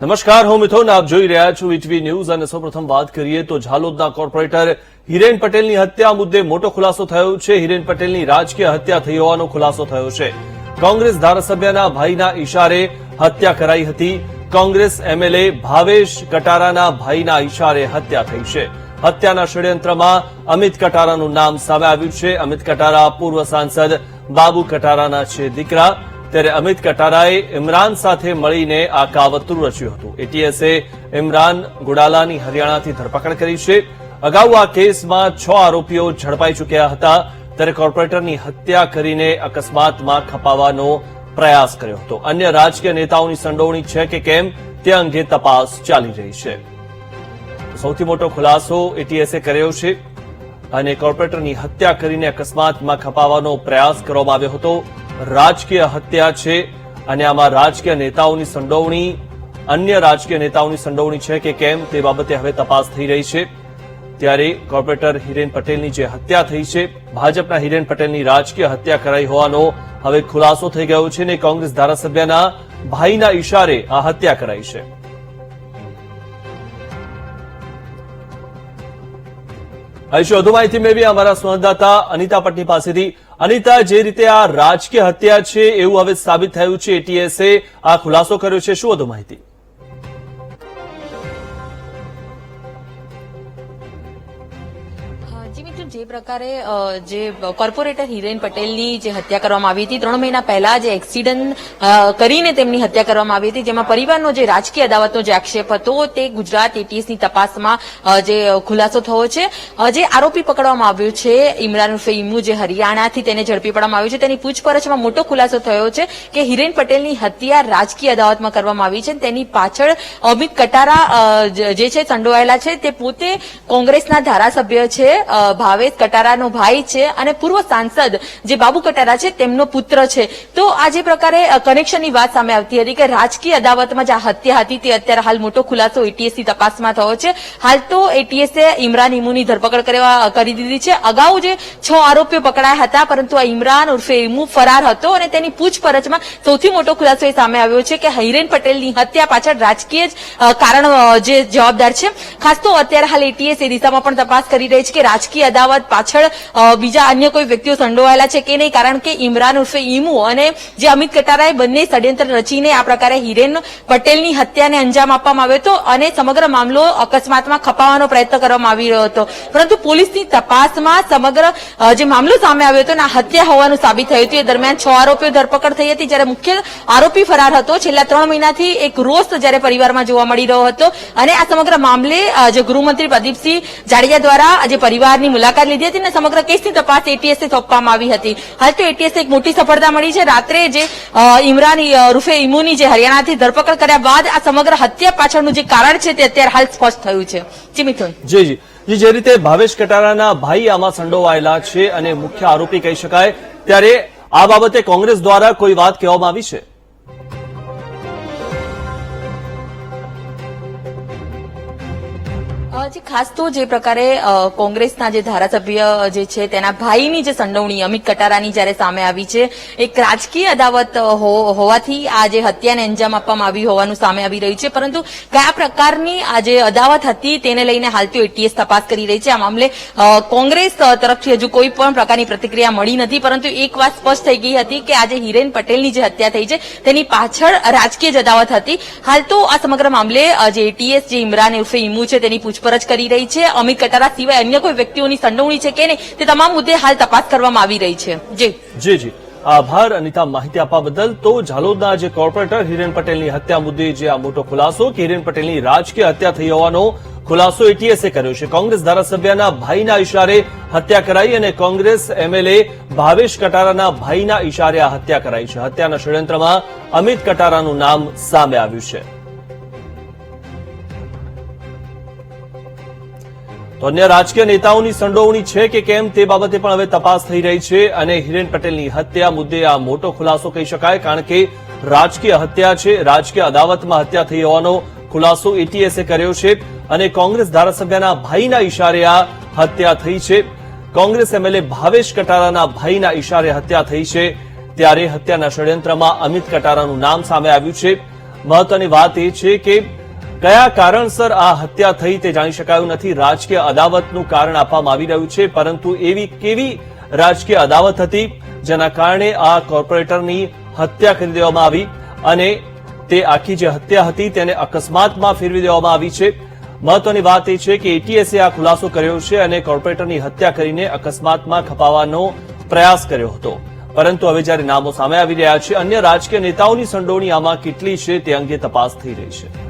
નમસ્કાર, હું મિથુન, આપ જોઈ રહ્યા છો વીટીવી ન્યૂઝ અને સૌપ્રથમ વાત કરીએ તો ઝાલોદના કોર્પોરેટર હિરેન પટેલની હત્યા મુદ્દે મોટો ખુલાસો થયો છે. હિરેન પટેલની રાજકીય હત્યા થઈ હોવાનો ખુલાસો થયો છે. કોંગ્રેસ ધારાસભ્યના ભાઈના ઇશારે હત્યા કરાઈ હતી. કોંગ્રેસ એમએલએ ભાવેશ કટારાના ભાઈના ઇશારે હત્યા થઈ છે. હત્યાના ષડયંત્રમાં અમિત કટારાનું નામ સામે આવ્યું છે. અમિત કટારા પૂર્વ સાંસદ, બાબુ કટારાના છે દીકરા. ત્યારે અમિત કટારાએ ઇમરાન સાથે મળીને આ કાવતરું રચ્યું હતું. એટીએસે ઇમરાન ગુડાલાની હરિયાણાથી ધરપકડ કરી છે. અગાઉ આ કેસમાં છ આરોપીઓ ઝડપાઈ ચૂક્યા હતા. ત્યારે કોર્પોરેટરની હત્યા કરીને અકસ્માતમાં ખપાવવાનો પ્રયાસ કર્યો હતો. અન્ય રાજકીય નેતાઓની સંડોવણી છે કે કેમ તે અંગે તપાસ ચાલી રહી છે. સૌથી મોટો ખુલાસો એટીએસએ કર્યો છે અને કોર્પોરેટરની હત્યા કરીને અકસ્માતમાં ખપાવવાનો પ્રયાસ કરવામાં આવ્યો હતો. રાજકીય હત્યા છે અને આમાં રાજકીય નેતાઓની સંડોવણી, અન્ય રાજકીય નેતાઓની સંડોવણી છે કે કેમ તે બાબતે હવે તપાસ થઈ રહી છે. ત્યારે કોર્પોરેટર હિરેન પટેલની જે હત્યા થઈ છે, ભાજપના હિરેન પટેલની રાજકીય હત્યા કરાઈ હોવાનો હવે ખુલાસો થઈ ગયો છે અને કોંગ્રેસ ધારાસભ્યના ભાઈના ઈશારે આ હત્યા કરાઈ છે. અહીં વધુ માહિતી મેળવી અમારા સંવાદદાતા અનિતા પટની પાસેથી. અનિતા, જે રીતે આ રાજકીય હત્યા છે એવું હવે સાબિત થયું છે એટીએસે આ ખુલાસો કર્યો છે, શું વધુ માહિતી? મિત્રો, જે પ્રકારે જે કોર્પોરેટર હિરેન પટેલની જે હત્યા કરવામાં આવી હતી, ત્રણ મહિના પહેલા જે એક્સિડન્ટ કરીને તેમની હત્યા કરવામાં આવી હતી, જેમાં પરિવારનો જે રાજકીય અદાવતનો જે આક્ષેપ હતો, તે ગુજરાત એટીએસની તપાસમાં જે ખુલાસો થયો છે. જે આરોપી પકડવામાં આવ્યો છે, ઇમરાન ઉર્ફે ઇમુ જે હરિયાણાથી તેને ઝડપી પાડવામાં આવ્યું છે, તેની પૂછપરછમાં મોટો ખુલાસો થયો છે કે હિરેન પટેલની હત્યા રાજકીય અદાવતમાં કરવામાં આવી છે તેની પાછળ અમિત કટારા જે છે, સંડોવાયેલા છે, તે પોતે કોંગ્રેસના ધારાસભ્ય છે ભાવેશ કટારાનો ભાઈ છે અને પૂર્વ સાંસદ જે બાબુ કટારા છે, તેમનો પુત્ર છે. તો આ જે પ્રકારે કનેક્શનની વાત સામે આવતી હતી કે રાજકીય અદાવતમાં જે હત્યા હતી, તે અત્યારે હાલ મોટો ખુલાસો એટીએસની તપાસમાં થયો છે. હાલ તો એટીએસે ઇમરાન ઇમુની ધરપકડ કરી દીધી છે. અગાઉ જે છ આરોપીઓ પકડાયા હતા, પરંતુ આ ઇમરાન ઉર્ફે ઇમુ ફરાર હતો અને તેની પૂછપરછમાં સૌથી મોટો ખુલાસો એ સામે આવ્યો છે કે હૈરેન પટેલની હત્યા પાછળ રાજકીય જ કારણ જે જવાબદાર છે. ખાસ તો અત્યારે હાલ એટીએસ એ દિશામાં પણ તપાસ કરી રહી છે કે રાજકીય અદાવત પાછળ બીજા અન્ય કોઈ વ્યક્તિઓ સંડોવાયેલા છે કે નહીં? કારણ કે ઇમરાન ઉર્ફે ઈમુ અને જે અમિત કટારાએ બંને ષડયંત્ર રચીને આ પ્રકારે હિરેન પટેલની હત્યાને અંજામ આપવામાં આવ્યો હતો અને સમગ્ર મામલો અકસ્માતમાં ખપાવવાનો પ્રયત્ન કરવામાં આવી રહ્યો હતો. પરંતુ પોલીસની તપાસમાં સમગ્ર જે મામલો સામે આવ્યો હતો અને હત્યા હોવાનું સાબિત થયું હતું. એ દરમિયાન છ આરોપીઓ ધરપકડ થઈ હતી. જ્યારે મુખ્ય આરોપી ફરાર હતો. છેલ્લા ત્રણ મહિનાથી એક રોષ જ્યારે પરિવારમાં જોવા મળી રહ્યો હતો. અને આ સમગ્ર મામલે જે ગૃહમંત્રી પ્રદીપસિંહ જાડેજા દ્વારા આજે પરિવારની મુલાકાત લીધી હતી અને સમગ્ર કેસની તપાસ એટીએસને સોંપવામાં આવી હતી. હાલ તો એટીએસને એક મોટી સફળતા મળી છે. રાત્રે જે ઇમરાન રૂફે ઇમુની જે હરિયાણાથી ધરપકડ કર્યા બાદ આ સમગ્ર હત્યા પાછળનું જે કારણ છે તે અત્યારે હાલ સ્પષ્ટ થયું છે. જે રીતે ભાવેશ કટારાના ભાઈ આમાં સંડોવાયેલા છે અને મુખ્ય આરોપી કહી શકાય, ત્યારે આ બાબતે કોંગ્રેસ દ્વારા કોઈ વાત કહેવામાં આવી છે? જે, ખાસ તો જે પ્રકારે કોંગ્રેસના જે ધારાસભ્ય જે છે, તેના ભાઈની જે સંડોવણી અમિત કટારાની જ્યારે સામે આવી છે, એક રાજકીય અદાવત હોવાથી આ જે હત્યાને અંજામ આપવામાં આવી હોવાનું સામે આવી રહ્યું છે. પરંતુ કયા પ્રકારની આ જે અદાવત હતી તેને લઈને હાલ તો એટીએસ તપાસ કરી રહી છે. આ મામલે કોંગ્રેસ તરફથી હજુ કોઈ પણ પ્રકારની પ્રતિક્રિયા મળી નથી. પરંતુ એક વાત સ્પષ્ટ થઈ ગઈ હતી કે આજે હિરેન પટેલની જે હત્યા થઈ છે, તેની પાછળ રાજકીય જ અદાવત હતી. હાલ તો આ સમગ્ર મામલે જે એટીએસ, જે ઇમરાન ઉર્ફે ઇમુ છે, તેની પૂછપરછ કરી રહી છે. અમિત કટારા સિવાય અન્ય કોઈ વ્યક્તિઓની સંડોવણી છે કે નહીં, તે તમામ મુદ્દે હાલ તપાસ કરવામાં આવી રહી છે. જી. જી આભાર, અનિતા માહિતી આપવા બદલ. તો ઝાલોદના જે કોર્પોરેટર હિરેન પટેલની હત્યા મુદ્દે જે આ મોટો ખુલાસો કે હિરેન પટેલની રાજકીય હત્યા થઈ હોવાનો ખુલાસો એટીએસે કર્યો છે. કોંગ્રેસ ધારાસભ્યના ભાઈના ઇશારે હત્યા કરાઈ અને કોંગ્રેસ એમએલએ ભાવેશ કટારાના ભાઈના ઇશારે આ હત્યા કરાઈ છે. હત્યાના ષડયંત્રમાં અમિત કટારાનું નામ સામે આવ્યું છે. તો અન્ય રાજકીય નેતાઓની સંડોવણી છે કે કેમ તે બાબતે પણ હવે તપાસ થઈ રહી છે અને હિરેન પટેલની હત્યા મુદ્દે આ મોટો ખુલાસો કહી શકાય, કારણ કે રાજકીય હત્યા છે, રાજકીય અદાવતમાં હત્યા થઈ હોવાનો ખુલાસો એટીએસે કર્યો છે અને કોંગ્રેસ ધારાસભ્યના ભાઈના ઇશારે આ હત્યા થઈ છે. કોંગ્રેસ એમએલએ ભાવેશ કટારાના ભાઈના ઇશારે હત્યા થઈ છે. ત્યારે હત્યાના ષડયંત્રમાં અમિત કટારાનું નામ સામે આવ્યું છે. મહત્વની વાત એ છે કે કયા કારણસર આ હત્યા થઈ તે જાણી શકાયું નથી. રાજકીય અદાવતનું કારણ આપવામાં આવી રહ્યું છે, પરંતુ એવી કેવી રાજકીય અદાવત હતી જેના કારણે આ કોર્પોરેટરની હત્યા કરી દેવામાં આવી અને તે આખી જે હત્યા હતી તેને અકસ્માતમાં ફેરવી દેવામાં આવી છે. મહત્વની વાત એ છે કે એટીએસે આ ખુલાસો કર્યો છે અને કોર્પોરેટરની હત્યા કરીને અકસ્માતમાં ખપાવવાનો પ્રયાસ કર્યો હતો. પરંતુ હવે જ્યારે નામો સામે આવી રહ્યા છે, અન્ય રાજકીય નેતાઓની સંડોવણી આમાં કેટલી છે તે અંગે તપાસ થઈ રહી છે.